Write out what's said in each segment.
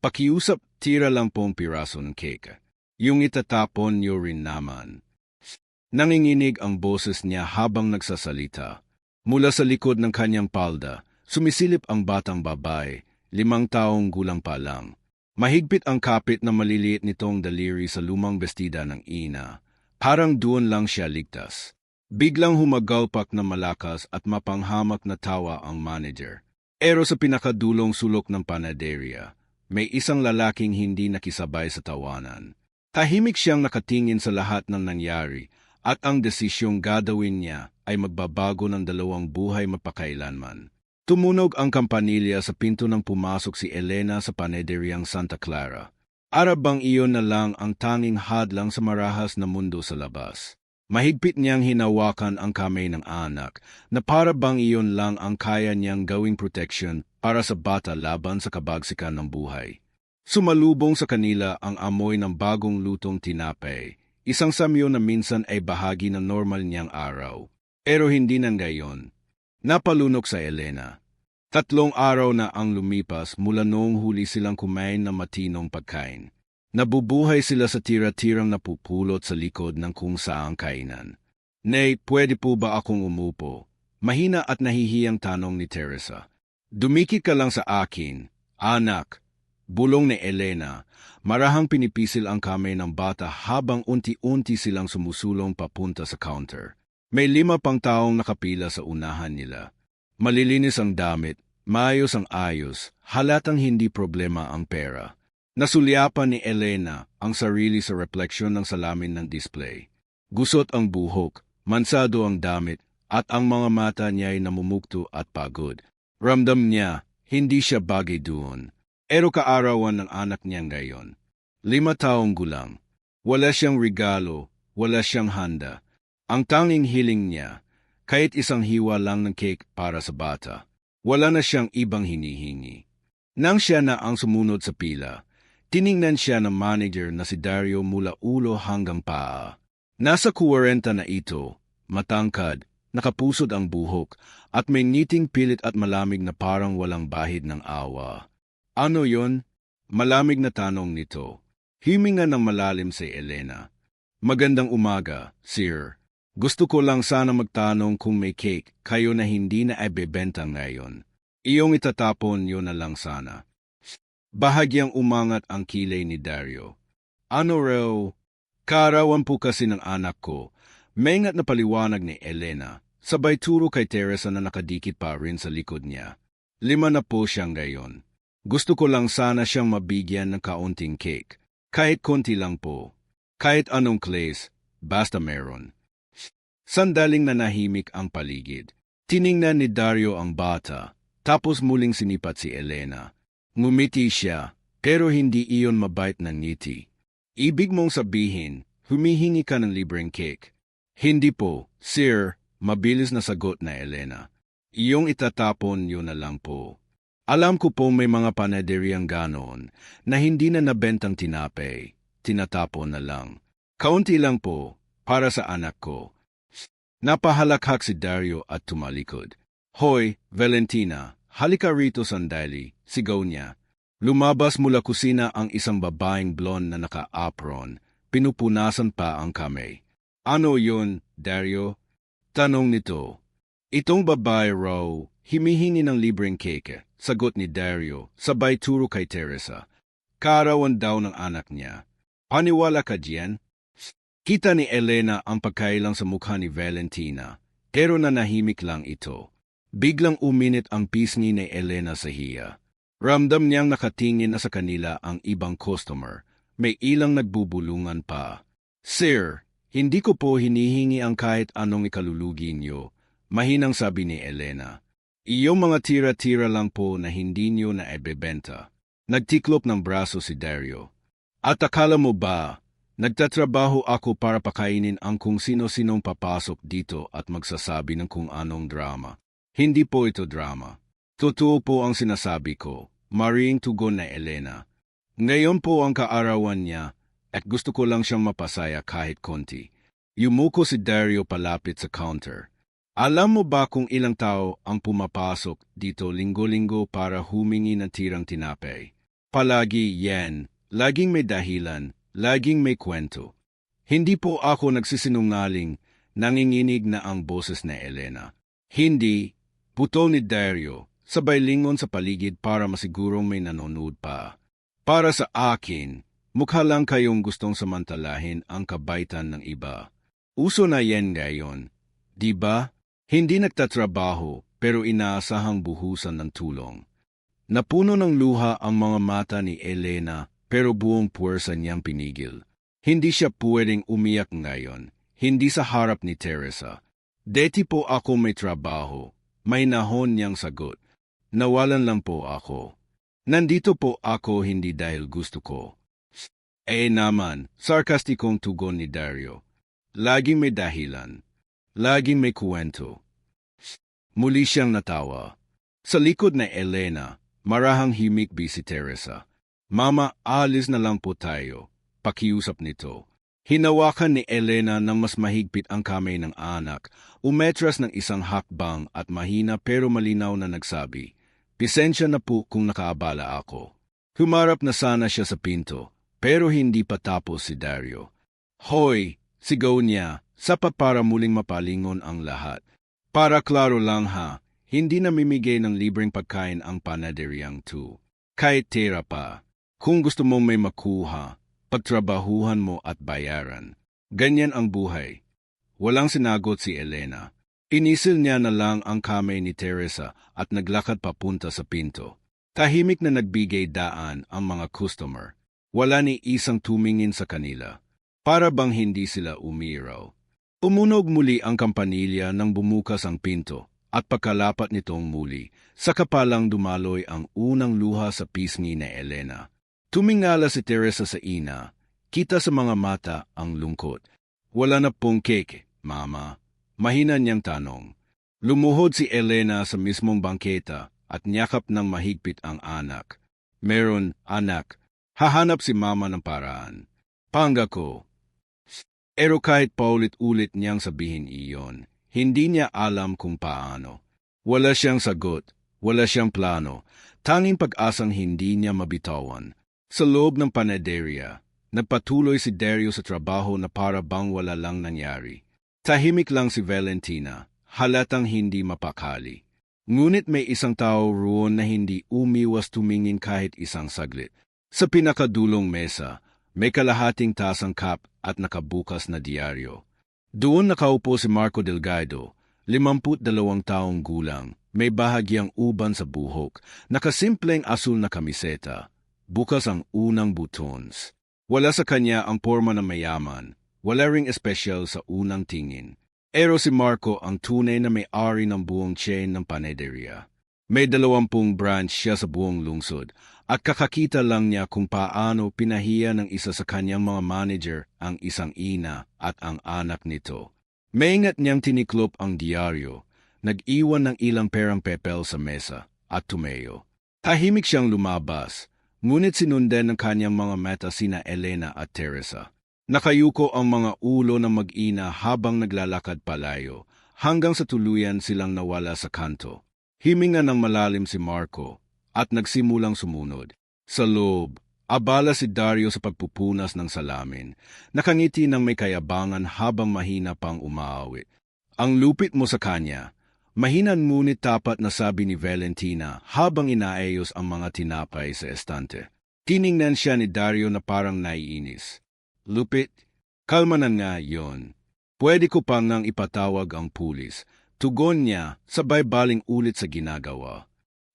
Pakiusap, tira lang pong piraso ng cake. Yung itatapon niyo rin naman. Nanginginig ang boses niya habang nagsasalita. Mula sa likod ng kanyang palda, sumisilip ang batang babae, limang taong gulang pa lang. Mahigpit ang kapit na maliliit nitong daliri sa lumang bestida ng ina. Parang doon lang siya ligtas. Biglang humagalpak na malakas at mapanghamak na tawa ang manager. Ero sa pinakadulong sulok ng panaderia, may isang lalaking hindi nakisabay sa tawanan. Tahimik siyang nakatingin sa lahat ng nangyari at ang desisyong gagawin niya ay magbabago ng dalawang buhay mapakailanman. Tumunog ang kampanilya sa pinto nang pumasok si Elena sa panederiyang Santa Clara. Arabang iyon na lang ang tanging hadlang sa marahas na mundo sa labas. Mahigpit niyang hinawakan ang kamay ng anak na para bang iyon lang ang kaya niyang gawing protection para sa bata laban sa kabagsikan ng buhay. Sumalubong sa kanila ang amoy ng bagong lutong tinapay, isang samyo na minsan ay bahagi ng normal niyang araw. Pero hindi nang gayon. Napalunok sa Elena. Tatlong araw na ang lumipas mula noong huli silang kumain ng matinong pagkain. Nabubuhay sila sa tira-tirang napupulot sa likod ng kung saang kainan. Nay, pwede po ba akong umupo? Mahina at nahihiyang tanong ni Teresa. Dumikit ka lang sa akin, anak. Bulong ni Elena, marahang pinipisil ang kamay ng bata habang unti-unti silang sumusulong papunta sa counter. May lima pang taong nakapila sa unahan nila. Malilinis ang damit, maayos ang ayos, halatang hindi problema ang pera. Nasulyapan ni Elena ang sarili sa refleksyon ng salamin ng display. Gusot ang buhok, mansado ang damit, at ang mga mata niya ay namumukto at pagod. Ramdam niya, hindi siya bagay doon. Ero kaarawan ng anak niya ngayon. Lima taong gulang. Wala siyang regalo, wala siyang handa. Ang tanging hiling niya, kahit isang hiwa lang ng cake para sa bata. Wala na siyang ibang hinihingi. Nang siya na ang sumunod sa pila, Tiningnan siya ng manager na si Dario mula ulo hanggang paa. Nasa 40 na ito, matangkad, nakapusod ang buhok, at may ngiting pilit at malamig na parang walang bahid ng awa. Ano yon? Malamig na tanong nito. Himinga ng malalim si Elena. Magandang umaga, sir. Gusto ko lang sana magtanong kung may cake kayo na hindi na ebebenta ngayon. Iyong itatapon yun na lang sana. Bahagyang umangat ang kilay ni Dario. Ano raw? Kaarawan po kasi ng anak ko. Mengat na paliwanag ni Elena. Sabay turo kay Teresa na nakadikit pa rin sa likod niya. Lima na po siyang gayon. Gusto ko lang sana siyang mabigyan ng kaunting cake. Kahit konti lang po. Kahit anong clays, basta meron. Sandaling nanahimik ang paligid. Tiningnan ni Dario ang bata, tapos muling sinipat si Elena. Ngumiti siya, pero hindi iyon mabait na ngiti. Ibig mong sabihin, humihingi ka ng libreng cake. Hindi po, sir, mabilis na sagot na Elena. Iyong itatapon yun na lang po. Alam ko po may mga panaderyang ganon na hindi na nabentang tinapay, tinatapon na lang. Kaunti lang po, para sa anak ko. Napahalakhak si Dario at tumalikod. Hoy, Valentina, halika rito sandali, sigaw niya. Lumabas mula kusina ang isang babaeng blonde na naka-apron, pinupunasan pa ang kamay. Ano yun, Dario? Tanong nito. Itong babae raw, himihingi ng libreng cake, sagot ni Dario, sabay turo kay Teresa. Kaarawan daw ng anak niya. Paniwala ka diyan? Kita ni Elena ang pagkailang sa mukha ni Valentina, pero nanahimik lang ito. Biglang uminit ang pisngi ni Elena sa hiya. Ramdam niyang nakatingin na sa kanila ang ibang customer. May ilang nagbubulungan pa. Sir, hindi ko po hinihingi ang kahit anong ikalulugi niyo. Mahinang sabi ni Elena. Iyong mga tira-tira lang po na hindi niyo na ebebenta. Nagtiklop ng braso si Dario. At akala mo ba, nagtatrabaho ako para pakainin ang kung sino-sinong papasok dito at magsasabi ng kung anong drama. Hindi po ito drama. Totoo po ang sinasabi ko, maring tugon na Elena. Ngayon po ang kaarawan niya at gusto ko lang siyang mapasaya kahit konti. Yumuko si Dario palapit sa counter. Alam mo ba kung ilang tao ang pumapasok dito linggo-linggo para humingi ng tirang tinapay? Palagi yan, laging may dahilan, laging may kwento. Hindi po ako nagsisinungaling, nanginginig na ang boses ni Elena. Hindi, putol ni Dario, sabay lingon sa paligid para masigurong may nanonood pa. Para sa akin, mukha lang kayong gustong samantalahin ang kabaitan ng iba. Uso na yan ngayon, di ba? Hindi nagtatrabaho pero inaasahang buhusan ng tulong. Napuno ng luha ang mga mata ni Elena pero buong puwersa niyang pinigil. Hindi siya pwedeng umiyak ngayon, hindi sa harap ni Teresa. Deti po ako may trabaho, may nahon niyang sagot. Nawalan lang po ako. Nandito po ako hindi dahil gusto ko. Eh naman, sarkastikong tugon ni Dario. Laging may dahilan. Laging may kwento. Muli siyang natawa. Sa likod na Elena, marahang himikbi si Teresa. Mama, alis na lang po tayo. Pakiusap nito. Hinawakan ni Elena ng mas mahigpit ang kamay ng anak, umetras ng isang hakbang at mahina pero malinaw na nagsabi, Pisensya na po kung nakaabala ako. Humarap na sana siya sa pinto, pero hindi pa tapos si Dario. Hoy! Sigaw niya, sapat para muling mapalingon ang lahat. Para klaro lang ha, hindi namimigay ng libreng pagkain ang panaderyang to. Kahit tira pa. Kung gusto mong may makuha, pagtrabahuhan mo at bayaran. Ganyan ang buhay. Walang sinagot si Elena. Inisil niya na lang ang kamay ni Teresa at naglakad papunta sa pinto. Tahimik na nagbigay daan ang mga customer. Wala ni isang tumingin sa kanila. Para bang hindi sila umiraw. Umunog muli ang kampanilya nang bumukas ang pinto at pagkalapat nitong muli, sa kapalang dumaloy ang unang luha sa pisngi ni Elena. Tumingala si Teresa sa ina, kita sa mga mata ang lungkot. Wala na pong cake, mama. Mahina niyang tanong. Lumuhod si Elena sa mismong bangketa at niyakap ng mahigpit ang anak. Meron, anak, hahanap si mama ng paraan. Pangga ko. Pero kahit paulit-ulit niyang sabihin iyon, hindi niya alam kung paano. Wala siyang sagot, wala siyang plano, tanging pag-asang hindi niya mabitawan. Sa loob ng panaderia, nagpatuloy si Dario sa trabaho na para bang wala lang nangyari. Tahimik lang si Valentina, halatang hindi mapakali. Ngunit may isang tao roon na hindi umiwas tumingin kahit isang saglit. Sa pinakadulong mesa, may kalahating tasang kap at nakabukas na diaryo. Doon nakaupo si Marco Delgado, limamput dalawang taong gulang, may bahagyang uban sa buhok, nakasimpleng asul na kamiseta, bukas ang unang buttons. Wala sa kanya ang porma ng mayaman, wala ring espesyal sa unang tingin. Pero si Marco ang tunay na may-ari ng buong chain ng panaderia. May dalawampung branch siya sa buong lungsod at kakakita lang niya kung paano pinahiya ng isa sa kanyang mga manager ang isang ina at ang anak nito. Maingat niyang tiniklop ang diaryo, nag-iwan ng ilang perang pepel sa mesa at tumayo. Tahimik siyang lumabas, ngunit sinundan ng kanyang mga meta sina Elena at Teresa. Nakayuko ang mga ulo ng mag-ina habang naglalakad palayo, hanggang sa tuluyan silang nawala sa kanto. Himinga ng malalim si Marco at nagsimulang sumunod. Sa loob, abala si Dario sa pagpupunas ng salamin, nakangiti ng may kayabangan habang mahina pang umaawit. Ang lupit mo sa kanya, mahinan ngunit tapat na sabi ni Valentina habang inaayos ang mga tinapay sa estante. Tiningnan siya ni Dario na parang naiinis. Lupit, kalma na nga yon. Pwede ko pang nang ipatawag ang pulis. Tugon niya, sabay baling ulit sa ginagawa.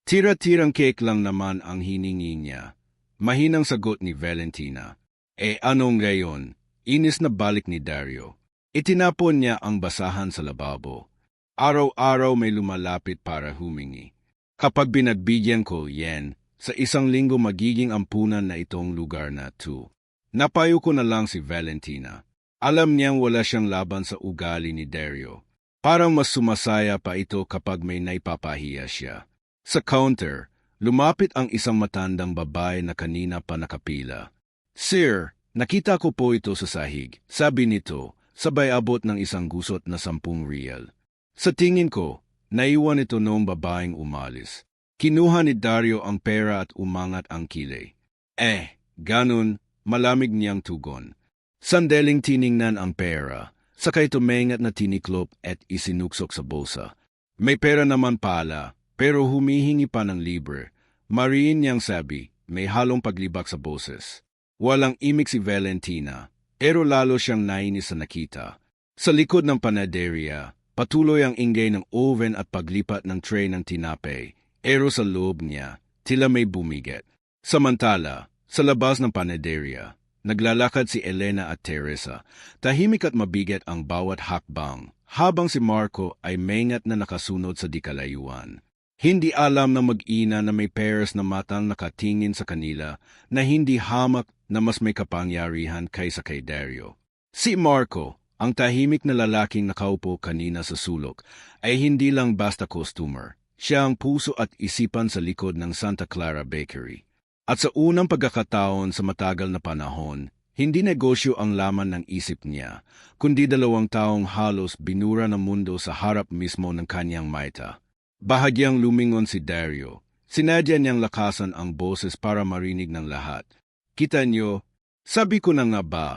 Tira-tirang cake lang naman ang hiningi niya. Mahinang sagot ni Valentina. E anong gayon? Inis na balik ni Dario. Itinapon niya ang basahan sa lababo. Araw-araw may lumalapit para humingi. Kapag binagbigyan ko, yen, sa isang linggo magiging ampunan na itong lugar na to. Napayo ko na lang si Valentina. Alam niyang wala siyang laban sa ugali ni Dario. Parang mas sumasaya pa ito kapag may naipapahiya siya. Sa counter, lumapit ang isang matandang babae na kanina pa nakapila. Sir, nakita ko po ito sa sahig. Sabi nito, sabay abot ng isang gusot na sampung real. Sa tingin ko, naiwan ito noong babaeng umalis. Kinuha ni Dario ang pera at umangat ang kilay. Eh, ganun, malamig niyang tugon. Sandaling tiningnan ang pera, sakay tumengat na tiniklop at isinuksok sa bulsa. May pera naman pala, pero humihingi pa ng libre. Mariin niyang sabi, may halong paglibak sa boses. Walang imik si Valentina, pero lalo siyang nainis sa nakita. Sa likod ng panaderia, patuloy ang ingay ng oven at paglipat ng tray ng tinapay, pero sa loob niya, tila may bumigat. Samantala, sa labas ng panaderia, naglalakad si Elena at Teresa, tahimik at mabigat ang bawat hakbang, habang si Marco ay mengat na nakasunod sa dikalayuan. Hindi alam na mag-ina na may pairs na matang nakatingin sa kanila na hindi hamak na mas may kapangyarihan kaysa kay Dario. Si Marco, ang tahimik na lalaking nakaupo kanina sa sulok, ay hindi lang basta customer. Siya ang puso at isipan sa likod ng Santa Clara Bakery. At sa unang pagkakataon sa matagal na panahon, hindi negosyo ang laman ng isip niya, kundi dalawang taong halos binura ng mundo sa harap mismo ng kanyang maita. Bahagyang lumingon si Dario. Sinadya niyang lakasan ang boses para marinig ng lahat. Kita niyo, sabi ko na nga ba,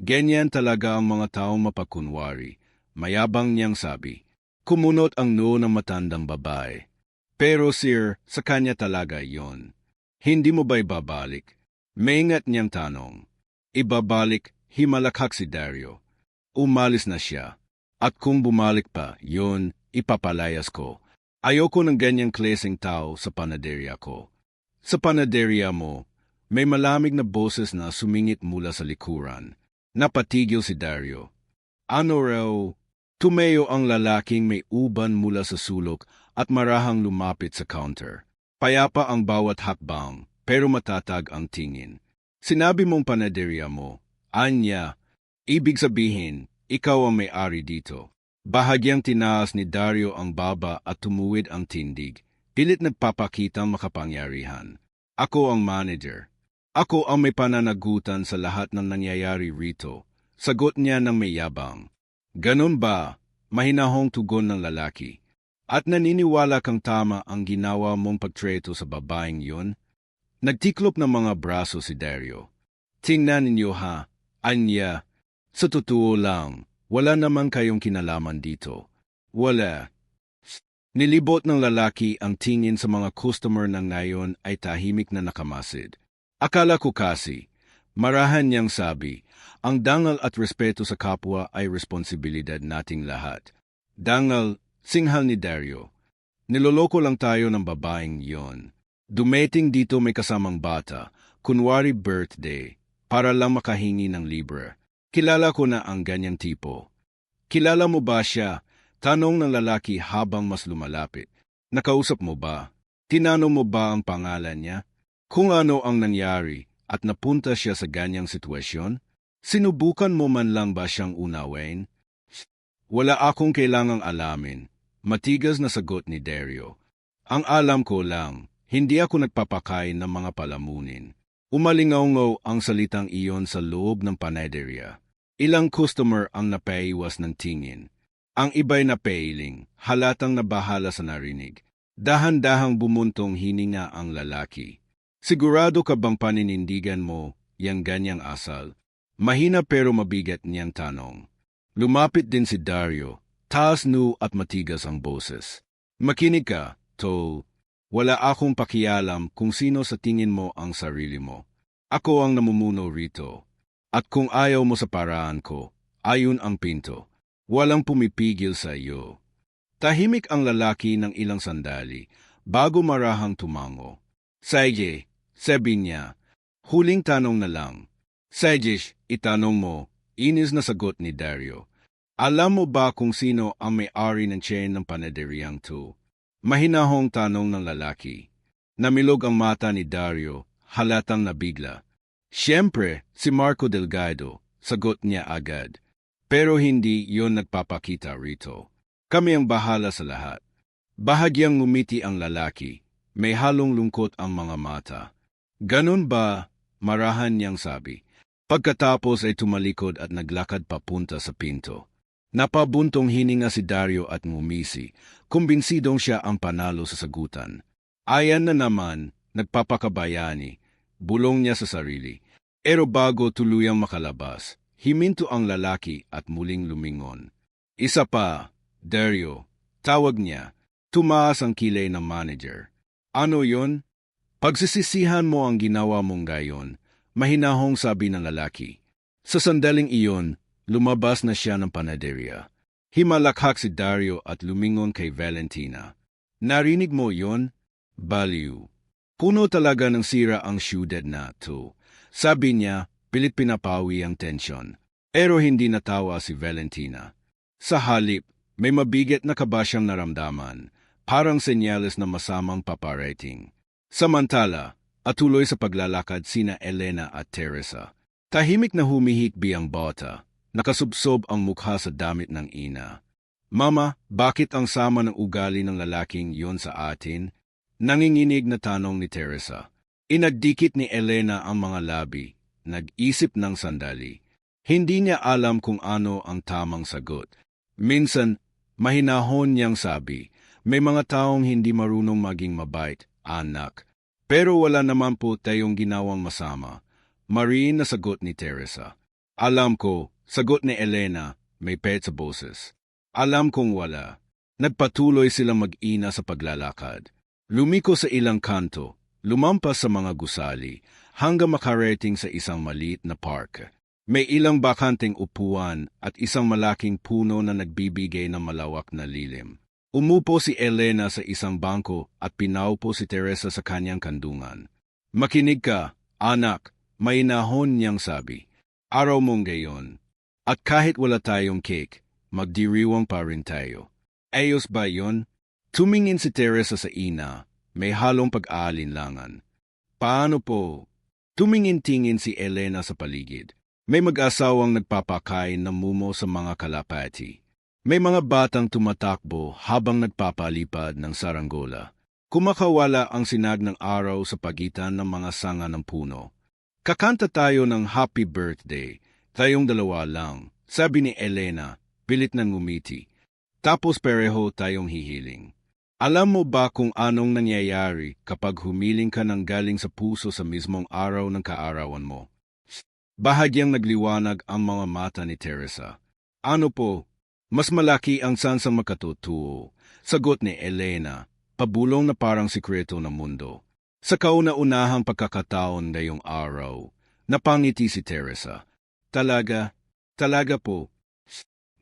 ganyan talaga ang mga taong mapakunwari. Mayabang niyang sabi. Kumunot ang noo ng matandang babae. Pero sir, sa kanya talaga yon. Hindi mo ba ibabalik? Maingat niyang tanong. Ibabalik, himalakhak si Dario. Umalis na siya. At kung bumalik pa, yon, ipapalayas ko. Ayoko ng ganyang klaseng tao sa panaderya ko. Sa panaderya mo, may malamig na boses na sumingit mula sa likuran. Napatigil si Dario. Ano raw, tumayo ang lalaking may uban mula sa sulok at marahang lumapit sa counter. Payapa ang bawat hakbang, pero matatag ang tingin. Sinabi mong panaderya mo, Anya, ibig sabihin, ikaw ang may-ari dito. Bahagyang tinaas ni Dario ang baba at tumuwid ang tindig. Pilit nagpapakitang makapangyarihan. Ako ang manager. Ako ang may pananagutan sa lahat ng nangyayari rito. Sagot niya ng may yabang. Ganon ba? Mahinahong tugon ng lalaki. At naniniwala kang tama ang ginawa mong pagtreto sa babaeng yun? Nagtiklop ng mga braso si Dario. Tingnan ninyo ha, Anya. Sa totoo lang, wala naman kayong kinalaman dito. Wala. Nilibot ng lalaki ang tingin sa mga customer ng ngayon ay tahimik na nakamasid. Akala ko kasi, marahan niyang sabi, ang dangal at respeto sa kapwa ay responsibilidad nating lahat. Dangal, singhal ni Dario. Niloloko lang tayo ng babaeng yon. Dumating dito may kasamang bata, kunwari birthday, para lang makahingi ng libre. Kilala ko na ang ganyang tipo. Kilala mo ba siya? Tanong ng lalaki habang mas lumalapit. Nakausap mo ba? Tinanong mo ba ang pangalan niya? Kung ano ang nangyari at napunta siya sa ganyang sitwasyon? Sinubukan mo man lang ba siyang unawin? Wala akong kailangang alamin. Matigas na sagot ni Dario. Ang alam ko lang, hindi ako nagpapakain ng mga palamunin. Umalingaw ang salitang iyon sa loob ng panaderia. Ilang customer ang napaiwas ng tingin. Ang iba'y napailing, halatang nabahala sa narinig. Dahan-dahang bumuntong hininga ang lalaki. Sigurado ka bang paninindigan mo yang ganyang asal? Mahina pero mabigat niyang tanong. Lumapit din si Dario, taas nu at matigas ang boses. Makinig ka, Tol, wala akong pakialam kung sino sa tingin mo ang sarili mo. Ako ang namumuno rito. At kung ayaw mo sa paraan ko, ayon ang pinto. Walang pumipigil sa iyo. Tahimik ang lalaki ng ilang sandali bago marahang tumango. Sige, sabi niya, huling tanong na lang. Sige, itanong mo, inis na sagot ni Dario. Alam mo ba kung sino ang may-ari ng chain ng panaderyang to? Mahinahong tanong ng lalaki. Namilog ang mata ni Dario, halatang nabigla. Siyempre, si Marco Delgado, sagot niya agad. Pero hindi yon nagpapakita rito. Kami ang bahala sa lahat. Bahagyang ngumiti ang lalaki. May halong lungkot ang mga mata. Ganun ba? Marahan niyang sabi. Pagkatapos ay tumalikod at naglakad papunta sa pinto. Napabuntong hininga si Dario at ngumisi, kumbinsidong siya ang panalo sa sagutan. Ayan na naman, nagpapakabayani, bulong niya sa sarili. Pero bago tuluyang makalabas, himinto ang lalaki at muling lumingon. Isa pa, Dario, tawag niya. Tumaas ang kilay ng manager. Ano yon? Pagsisisihan mo ang ginawa mong gayon, mahinahong sabi ng lalaki. Sa sandaling iyon, lumabas na siya ng panaderya. Himalakhak si Dario at lumingon kay Valentina. Narinig mo yon? Baliw. Puno talaga ng sira ang syudad na to. Sabi niya, pilit pinapawi ang tensyon. Pero hindi natawa si Valentina. Sa halip, may mabigat na kaba siyang naramdaman, parang senyales na masamang paparating. Samantala, atuloy sa paglalakad sina Elena at Teresa. Tahimik na humihikbi ang bota, nakasubsob ang mukha sa damit ng ina. Mama, bakit ang sama ng ugali ng lalaking yon sa atin? Nanginginig na tanong ni Teresa. Inagdikit ni Elena ang mga labi, nag-isip ng sandali. Hindi niya alam kung ano ang tamang sagot. Minsan, mahinahon niyang sabi, may mga taong hindi marunong maging mabait, anak. Pero wala naman po tayong ginawang masama. Marine na sagot ni Teresa. Alam ko, sagot ni Elena, may pet sa boses. Alam kong wala. Nagpatuloy silang mag-ina sa paglalakad. Lumiko sa ilang kanto, lumampas sa mga gusali, hanggang makarating sa isang maliit na park. May ilang bakanteng upuan at isang malaking puno na nagbibigay ng malawak na lilim. Umupo si Elena sa isang bangko at pinaupo si Teresa sa kanyang kandungan. Makinig ka, anak, may nahon niyang sabi. Araw mong gayon. At kahit wala tayong cake, magdiriwang pa rin tayo. Ayos ba yon? Tumingin si Teresa sa ina, may halong pag-aalinlangan. Paano po? Tumingin-tingin si Elena sa paligid. May mag-asawang nagpapakain ng mumo sa mga kalapati. May mga batang tumatakbo habang nagpapalipad ng saranggola. Kumakawala ang sinag ng araw sa pagitan ng mga sanga ng puno. Kakanta tayo ng happy birthday, tayong dalawa lang, sabi ni Elena, pilit na ngumiti. Tapos pareho tayong hihiling. Alam mo ba kung anong nangyayari kapag humiling ka ng galing sa puso sa mismong araw ng kaarawan mo? Bahagyang nagliwanag ang mga mata ni Teresa. Ano po? Mas malaki ang sansang makatutuo. Sagot ni Elena, pabulong na parang sikreto ng mundo. Sa kauna-unahang pagkakataon ngayong araw, napangiti si Teresa. Talaga, talaga po.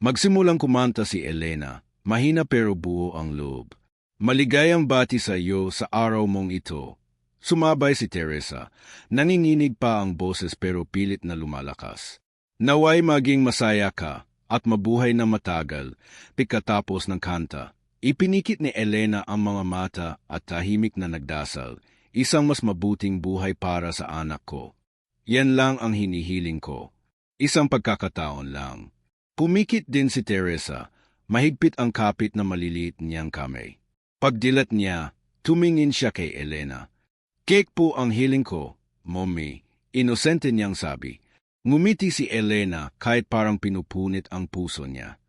Magsimulang kumanta si Elena, mahina pero buo ang loob. Maligayang bati sa iyo sa araw mong ito. Sumabay si Teresa. Nanginginig pa ang boses pero pilit na lumalakas. Naway maging masaya ka at mabuhay na matagal, pagkatapos ng kanta. Ipinikit ni Elena ang mga mata at tahimik na nagdasal, isang mas mabuting buhay para sa anak ko. Yan lang ang hinihiling ko. Isang pagkakataon lang. Pumikit din si Teresa, mahigpit ang kapit na maliliit niyang kamay. Pagdilat niya, tumingin siya kay Elena. Cake po ang hiling ko, mommy, inosente niyang sabi. Ngumiti si Elena kahit parang pinupunit ang puso niya.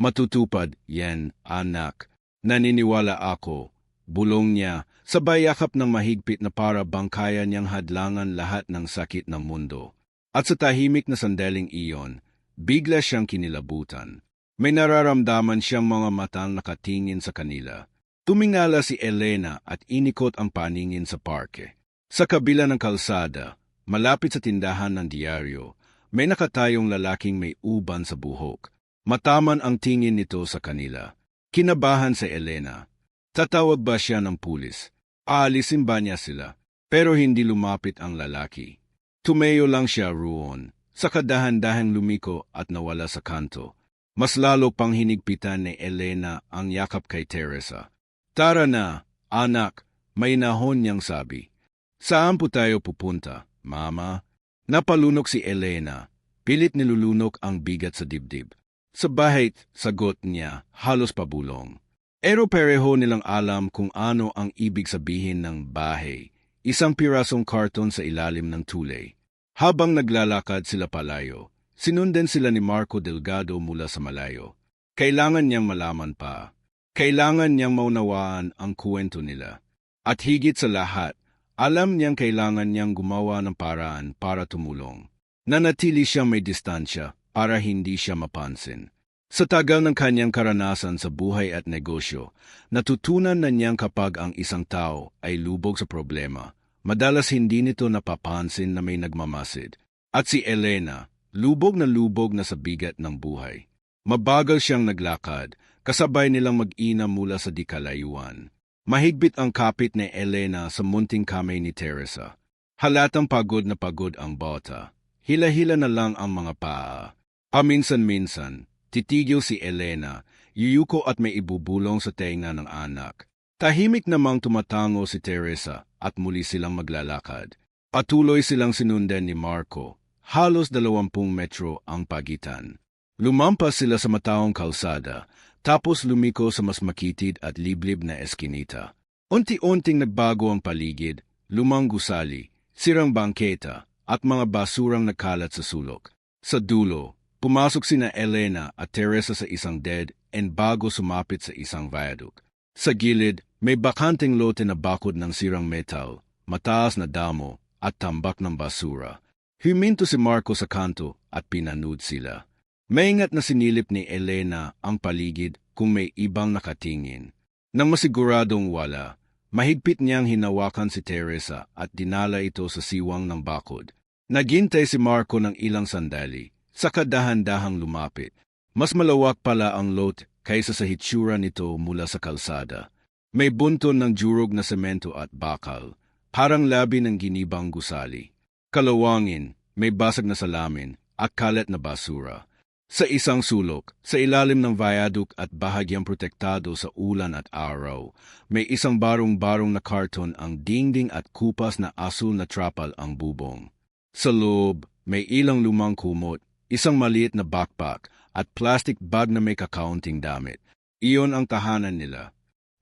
Matutupad, yan, anak. Naniniwala ako. Bulong niya, sabay yakap ng mahigpit na para bang kaya niyang hadlangan lahat ng sakit ng mundo. At sa tahimik na sandaling iyon, bigla siyang kinilabutan. May nararamdaman siyang mga matang nakatingin sa kanila. Tumingala si Elena at inikot ang paningin sa parke. Sa kabila ng kalsada, malapit sa tindahan ng diaryo, may nakatayong lalaking may uban sa buhok. Mataman ang tingin nito sa kanila. Kinabahan si Elena. Tatawag ba siya ng pulis? Aalisin ba niya sila? Pero hindi lumapit ang lalaki. Tumayo lang siya roon, sa kadahan-dahang lumiko at nawala sa kanto. Mas lalo pang hinigpitan ni Elena ang yakap kay Teresa. Tara na, anak, may nahon niyang sabi. Saan po tayo pupunta, mama? Napalunok si Elena. Pilit nilulunok ang bigat sa dibdib. Sa bahay, sagot niya, halos pabulong. Pero pareho nilang alam kung ano ang ibig sabihin ng bahay. Isang pirasong karton sa ilalim ng tulay. Habang naglalakad sila palayo, sinundan sila ni Marco Delgado mula sa malayo. Kailangan niyang malaman pa kailangan niyang maunawaan ang kwento nila. At higit sa lahat, Alam niyang kailangan niyang gumawa ng paraan para tumulong. Nanatili siyang may distansya para hindi siya mapansin. Sa tagal ng kanyang karanasan sa buhay at negosyo, natutunan na niyang kapag ang isang tao ay lubog sa problema, madalas hindi nito napapansin na may nagmamasid. At si Elena, lubog na lubog na sa bigat ng buhay. Mabagal siyang naglakad, kasabay nilang mag-ina mula sa dikalayuan. Mahigpit ang kapit ni Elena sa munting kamay ni Teresa. Halatang pagod na pagod ang bota. Hila-hila na lang ang mga paa. Paminsan-minsan, titigil si Elena, yuyuko at may ibubulong sa tenga ng anak. Tahimik namang tumatango si Teresa at muli silang maglalakad. Patuloy silang sinundan ni Marco. Halos dalawampung metro ang pagitan. Lumampas sila sa mataong kalsada, tapos lumiko sa mas makitid at liblib na eskinita. Unti-unting nagbago ang paligid, lumang gusali, sirang bangketa, at mga basurang nakalat sa sulok. Sa dulo, Pumasok sina Elena at Teresa sa isang dead and bago sumapit sa isang viaduct. Sa gilid, may bakanting lote na bakod ng sirang metal, mataas na damo at tambak ng basura. Huminto si Marco sa kanto at pinanood sila. Maingat na sinilip ni Elena ang paligid kung may ibang nakatingin. Nang masiguradong wala, mahigpit niyang hinawakan si Teresa at dinala ito sa siwang ng bakod. Naghintay si Marco ng ilang sandali sa kadahan-dahang lumapit, mas malawak pala ang lot kaysa sa hitsura nito mula sa kalsada. May bunton ng jurog na semento at bakal, parang labi ng ginibang gusali. Kalawangin, may basag na salamin at kalat na basura. Sa isang sulok, sa ilalim ng viaduct at bahagyang protektado sa ulan at araw, may isang barong-barong na karton ang dingding at kupas na asul na trapal ang bubong. Sa loob, may ilang lumang kumot isang maliit na backpack at plastic bag na may kakaunting damit. Iyon ang tahanan nila.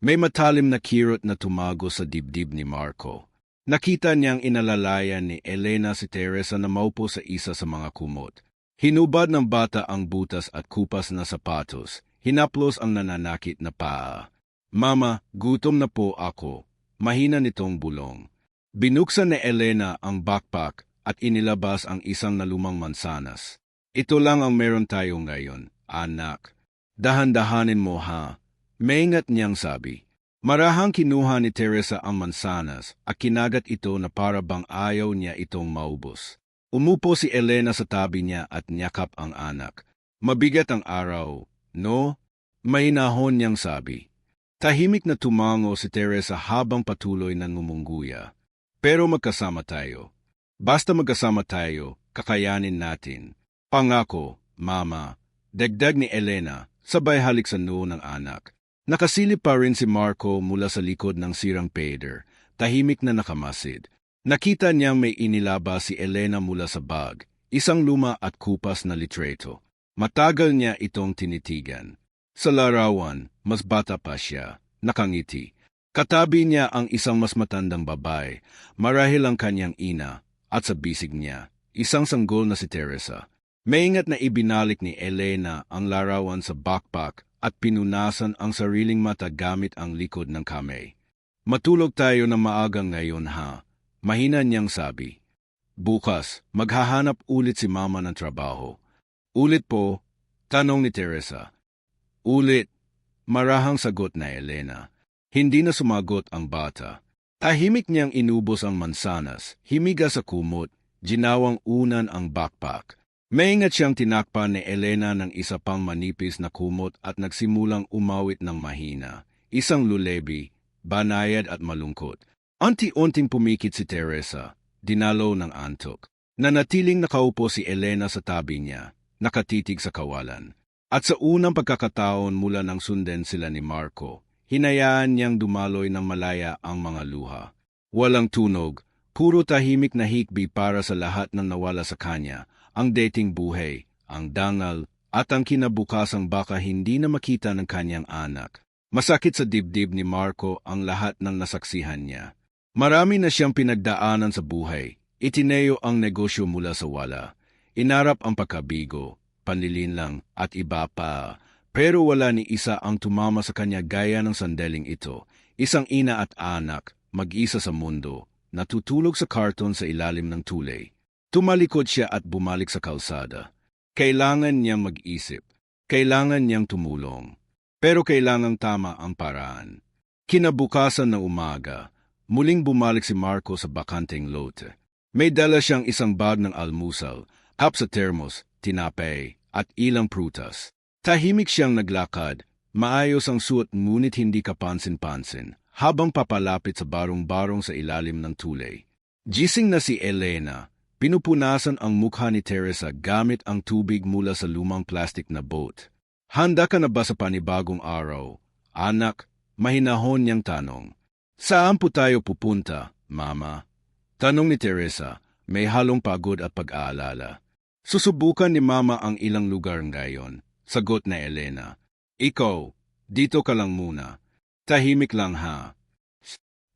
May matalim na kirot na tumago sa dibdib ni Marco. Nakita niyang inalalayan ni Elena si Teresa na maupo sa isa sa mga kumot. Hinubad ng bata ang butas at kupas na sapatos. Hinaplos ang nananakit na paa. Mama, gutom na po ako. Mahina nitong bulong. Binuksan ni Elena ang backpack at inilabas ang isang nalumang mansanas. Ito lang ang meron tayo ngayon, anak. Dahan-dahanin mo ha. Maingat niyang sabi. Marahang kinuha ni Teresa ang mansanas at kinagat ito na para bang ayaw niya itong maubos. Umupo si Elena sa tabi niya at niyakap ang anak. Mabigat ang araw, no? May nahon niyang sabi. Tahimik na tumango si Teresa habang patuloy na ngumungguya. Pero magkasama tayo. Basta magkasama tayo, kakayanin natin. Pangako, Mama, dagdag ni Elena, sabay halik sa noo ng anak. Nakasilip pa rin si Marco mula sa likod ng sirang pader, tahimik na nakamasid. Nakita niyang may inilaba si Elena mula sa bag, isang luma at kupas na litreto. Matagal niya itong tinitigan. Sa larawan, mas bata pa siya, nakangiti. Katabi niya ang isang mas matandang babae, marahil ang kanyang ina, at sa bisig niya, isang sanggol na si Teresa. Maingat na ibinalik ni Elena ang larawan sa backpack at pinunasan ang sariling mata gamit ang likod ng kamay. Matulog tayo na maaga ngayon ha, mahina niyang sabi. Bukas, maghahanap ulit si mama ng trabaho. Ulit po, tanong ni Teresa. Ulit, marahang sagot na Elena. Hindi na sumagot ang bata. Tahimik niyang inubos ang mansanas, himiga sa kumot, ginawang unan ang backpack. Maingat siyang tinakpan ni Elena ng isa pang manipis na kumot at nagsimulang umawit ng mahina. Isang lulebi, banayad at malungkot. Anti-unting pumikit si Teresa, dinalo ng antok. Nanatiling nakaupo si Elena sa tabi niya, nakatitig sa kawalan. At sa unang pagkakataon mula nang sunden sila ni Marco, hinayaan niyang dumaloy ng malaya ang mga luha. Walang tunog, puro tahimik na hikbi para sa lahat ng nawala sa kanya, ang dating buhay, ang dangal, at ang kinabukasang baka hindi na makita ng kanyang anak. Masakit sa dibdib ni Marco ang lahat ng nasaksihan niya. Marami na siyang pinagdaanan sa buhay. Itineo ang negosyo mula sa wala. Inarap ang pagkabigo, panlilinlang at iba pa. Pero wala ni isa ang tumama sa kanya gaya ng sandaling ito. Isang ina at anak, mag-isa sa mundo, natutulog sa karton sa ilalim ng tulay. Tumalikod siya at bumalik sa kalsada. Kailangan niyang mag-isip. Kailangan niyang tumulong. Pero kailangang tama ang paraan. Kinabukasan ng umaga, muling bumalik si Marco sa bakanteng lote. May dala siyang isang bag ng almusal, hap sa termos, tinapay, at ilang prutas. Tahimik siyang naglakad, maayos ang suot ngunit hindi kapansin-pansin, habang papalapit sa barong-barong sa ilalim ng tulay. Gising na si Elena, pinupunasan ang mukha ni Teresa gamit ang tubig mula sa lumang plastic na boat. Handa ka na ba sa panibagong araw? Anak, mahinahon niyang tanong. Saan po tayo pupunta, Mama? Tanong ni Teresa, may halong pagod at pag-aalala. Susubukan ni Mama ang ilang lugar ngayon, sagot na Elena. Ikaw, dito ka lang muna. Tahimik lang ha.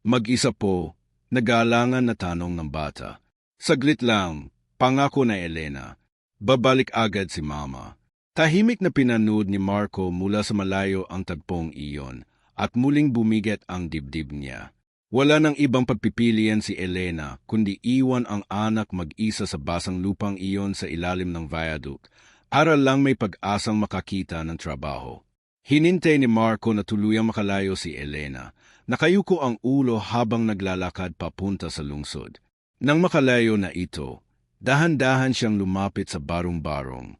Mag-isa po, nagalangan na tanong ng bata. Saglit lang, pangako na Elena. Babalik agad si Mama. Tahimik na pinanood ni Marco mula sa malayo ang tagpong iyon at muling bumigat ang dibdib niya. Wala nang ibang pagpipilian si Elena kundi iwan ang anak mag-isa sa basang lupang iyon sa ilalim ng viaduct. Aral lang may pag-asang makakita ng trabaho. Hinintay ni Marco na tuluyang makalayo si Elena. Nakayuko ang ulo habang naglalakad papunta sa lungsod. Nang makalayo na ito, dahan-dahan siyang lumapit sa barong-barong.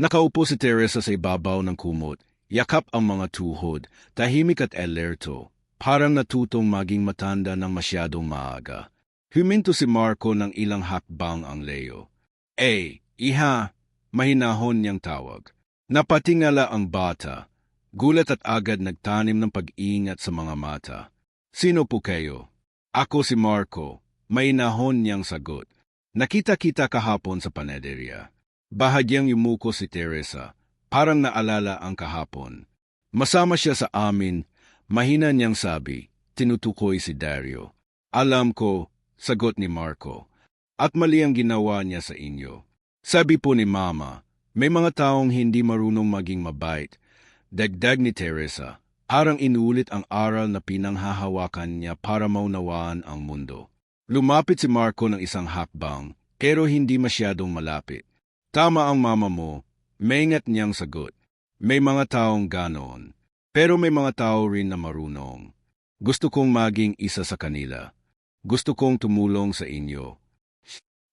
Nakaupo si Teresa sa ibabaw ng kumot, yakap ang mga tuhod, tahimik at alerto. Parang natutong maging matanda ng masyadong maaga. Huminto si Marco ng ilang hakbang ang Leo. Eh, iha, mahinahon niyang tawag. Napatingala ang bata. Gulat at agad nagtanim ng pag-iingat sa mga mata. Sino po kayo? Ako si Marco. Mahinahon niyang sagot. Nakita-kita kahapon sa panederya. Bahagyang yumuko si Teresa. Parang naalala ang kahapon. Masama siya sa amin Mahina niyang sabi, tinutukoy si Dario. Alam ko, sagot ni Marco, at mali ang ginawa niya sa inyo. Sabi po ni Mama, may mga taong hindi marunong maging mabait. Dagdag ni Teresa, parang inulit ang aral na pinanghahawakan niya para maunawaan ang mundo. Lumapit si Marco ng isang hakbang, pero hindi masyadong malapit. Tama ang mama mo, maingat niyang sagot. May mga taong ganoon. Pero may mga tao rin na marunong. Gusto kong maging isa sa kanila. Gusto kong tumulong sa inyo.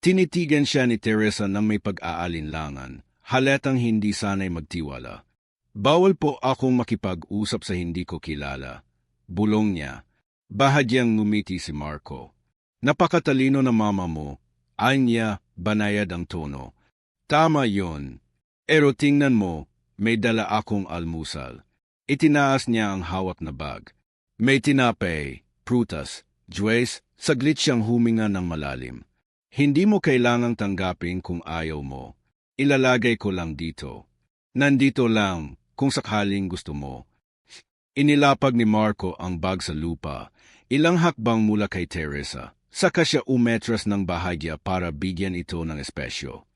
Tinitigan siya ni Teresa ng may pag-aalinlangan, halatang hindi sanay magtiwala. Bawal po akong makipag-usap sa hindi ko kilala. Bulong niya. Bahadyang ngumiti si Marco. Napakatalino na mama mo. Anya, banayad ang tono. Tama yon. Pero tingnan mo, may dala akong almusal. Itinaas niya ang hawak na bag. May tinapay, prutas, juwes, saglit siyang huminga ng malalim. Hindi mo kailangang tanggapin kung ayaw mo. Ilalagay ko lang dito. Nandito lang kung sakaling gusto mo. Inilapag ni Marco ang bag sa lupa, ilang hakbang mula kay Teresa. Saka siya umetras ng bahagya para bigyan ito ng espesyo.